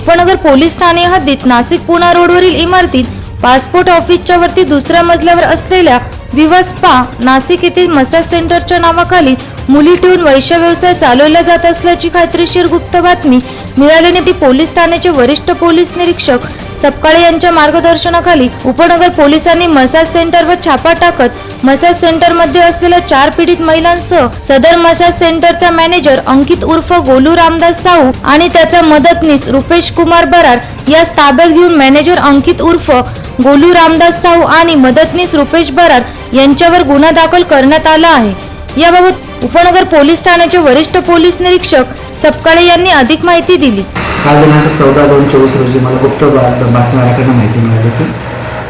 उपनगर पोलीस ठाणे हद्दीत नाशिक पुणा रोडवरील इमारतीत पासपोर्ट ऑफिसच्या वरती दुसऱ्या मजल्यावर असलेल्या विवा स्पा नाशिक येथील मसाज सेंटरच्या नावाखाली मुली ठेवून वैश्य व्यवसाय चालवला जात असल्याची खात्रीशीर गुप्त बातमी मिळाल्याने ती पोलीस ठाण्याचे वरिष्ठ पोलीस निरीक्षक सपकाळे यांच्या मार्गदर्शनाखाली उपनगर पोलिसांनी मसाज सेंटरवर छापा टाकत मसाज सेंटरमध्ये असलेल्या चार पीडित महिलांसह सदर मसाज सेंटरचा मॅनेजर अंकित उर्फ गोलू रामदास साहू आणि त्याचा मदतनीस रुपेश कुमार बरार यास ताब्यात घेऊन मॅनेजर अंकित उर्फ गोलू रामदास साहू आणि मदतनीस रुपेश बरार यांच्यावर गुन्हा दाखल करण्यात आला आहे. याबाबत उपनगर पोलीस ठाण्याचे वरिष्ठ पोलीस निरीक्षक सपकाळे यांनी अधिक माहिती दिली. काल दिनांक चौदा दोन चोवीस रोजी मला गुप्त बा- बातमीदाराकडनं माहिती मिळाली की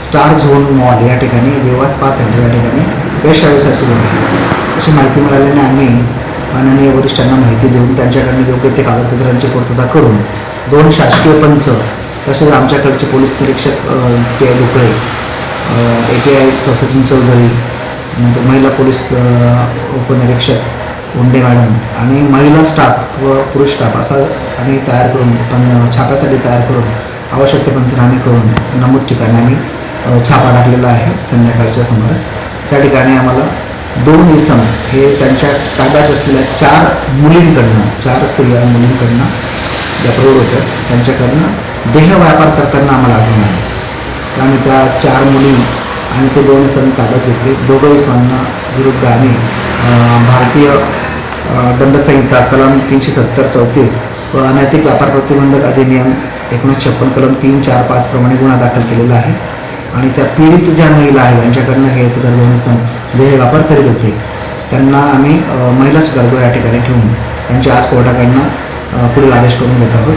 स्टार झोन मॉल या ठिकाणी विवा स्पा सेंटर या ठिकाणी वेश व्यवसाय सुरू आहे अशी माहिती मिळाल्याने आम्ही माननीय वरिष्ठांना माहिती देऊन त्यांच्याकडनं योग्य ते कागदपत्रांची पूर्तता करून दोन शासकीय पंच तसेच आमच्याकडचे पोलीस निरीक्षक K I Dukale A K I Sachin Chaudhari नंतर महिला पोलीस उपनिरीक्षक उंडे मॅडम आणि महिला स्टाफ व पुरुष स्टाफ असा आम्ही तयार करून पण छाप्यासाठी तयार करून आवश्यक ते पंचनामे करून नमूद ठिकाणी आम्ही छापा टाकलेला आहे संध्याकाळच्या समोरच त्या ठिकाणी आम्हाला दोन इसम हे त्यांच्या ताब्यात असलेल्या चार मुलींकडनं चार स्त्रिया मुलींकडनं ज्या प्रौढ होत्या. त्यांच्याकडनं देह व्यापार करताना आम्हाला आढळून आले. तर आम्ही त्या चार मुली आणि ते दोन सण ताब्यात घेतले. दोघं सणांना विरुद्ध आम्ही भारतीय दंडसंहिता कलम तीनशे सत्तर चौतीस व अनैतिक व्यापार प्रतिबंधक अधिनियम एकोणीसशे छप्पन कलम तीन चार पाच प्रमाणे गुन्हा दाखल केलेला आहे. आणि त्या पीडित ज्या महिला आहेत यांच्याकडनं हे सदर सण देह व्यापार करीत होते त्यांना आम्ही महिला सुधारगृह या ठिकाणी ठेवून त्यांची आज कोर्टाकडनं पुढील आदेश करून घेत आहोत.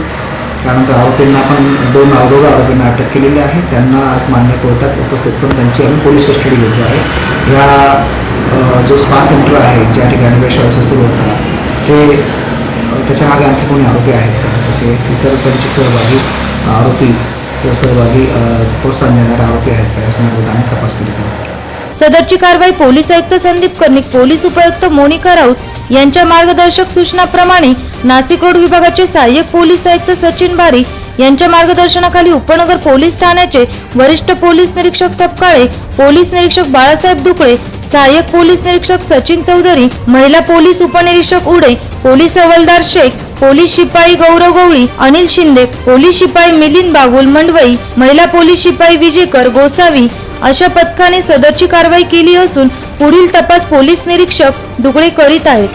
त्यानंतर आरोपींना आपण दोन दोघं आरोपींना अटक केलेली आहे. त्यांना आज मान्य कोर्टात उपस्थित करून त्यांची आम्ही पोलीस कस्टडी घेतली आहे. या जो स्पा सेंटर आहे ज्या ठिकाणी वेशव्यवसाय सुरू होता ते अ, त्याच्यामागे आणखी कोणी आरोपी आहेत का? तसे इतर त्यांचे सहभागी आरोपी किंवा सहभागी प्रोत्साहन देणारे आरोपी आहेत का? या संदर्भात आम्ही तपास केली सदरची कारवाई पोलीस आयुक्त संदीप कर्णिक पोलीस उपायुक्त मोनिका राऊत यांच्या मार्गदर्शक सूचनाप्रमाणे नाशिक रोड विभागाचे सहाय्यक पोलीस आयुक्त सचिन बारी यांच्या मार्गदर्शनाखाली उपनगर पोलीस ठाण्याचे वरिष्ठ पोलीस निरीक्षक सपकाळे पोलीस निरीक्षक बाळासाहेब दुकळे सहाय्यक पोलीस निरीक्षक सचिन चौधरी महिला पोलीस उपनिरीक्षक उडे पोलीस हवालदार शेख पोलीस शिपाई गौरव गवळी अनिल शिंदे पोलीस शिपाई मिलिंद बागुल मंडवई महिला पोलीस शिपाई विजेकर गोसावी अशा पथकाने सदरची कारवाई केली असून पुढील तपास पोलीस निरीक्षक दुगळे करीत आहेत.